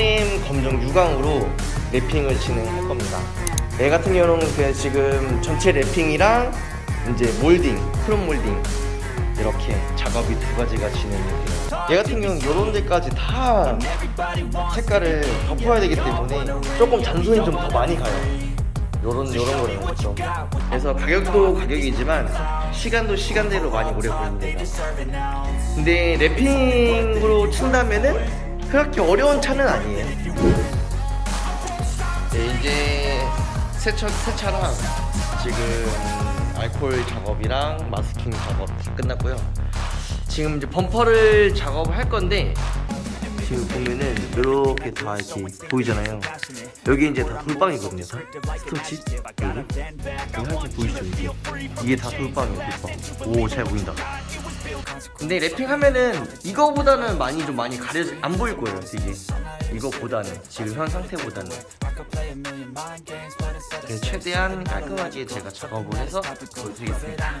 프레임 검정 유광으로 랩핑을 진행할 겁니다. 얘 같은 경우는 그냥 지금 전체 랩핑이랑 이제 몰딩, 크롬 몰딩 이렇게 작업이 두 가지가 진행이 돼요. 얘 같은 경우는 이런 데까지 다 색깔을 덮어야 되기 때문에 조금 잔손이 좀 더 많이 가요. 요런 요런 거는 좀. 그래서 가격도 가격이지만 시간도 시간대로 많이 오래 걸립니다. 근데 랩핑으로 친다면은 그렇게 어려운 차는 아니에요. 네, 이제 세차 세차랑 지금 알코올 작업이랑 마스킹 작업 다 끝났고요. 지금 이제 범퍼를 작업할 건데 지금 보면은 이렇게 다 이렇게 보이잖아요. 여기 이제 다 돌빵이거든요. 다 스토치 여기 여기 보이시죠 이게 이게 다 돌빵이에요. 돌빵. 오잘 보인다. 근데 랩핑하면은 이거보다는 많이 좀 많이 가려 안 보일 거예요. 이게 이거보다는 지금 현 상태보다는 그래서 최대한 깔끔하게 제가 작업을 해서 보여드리겠습니다.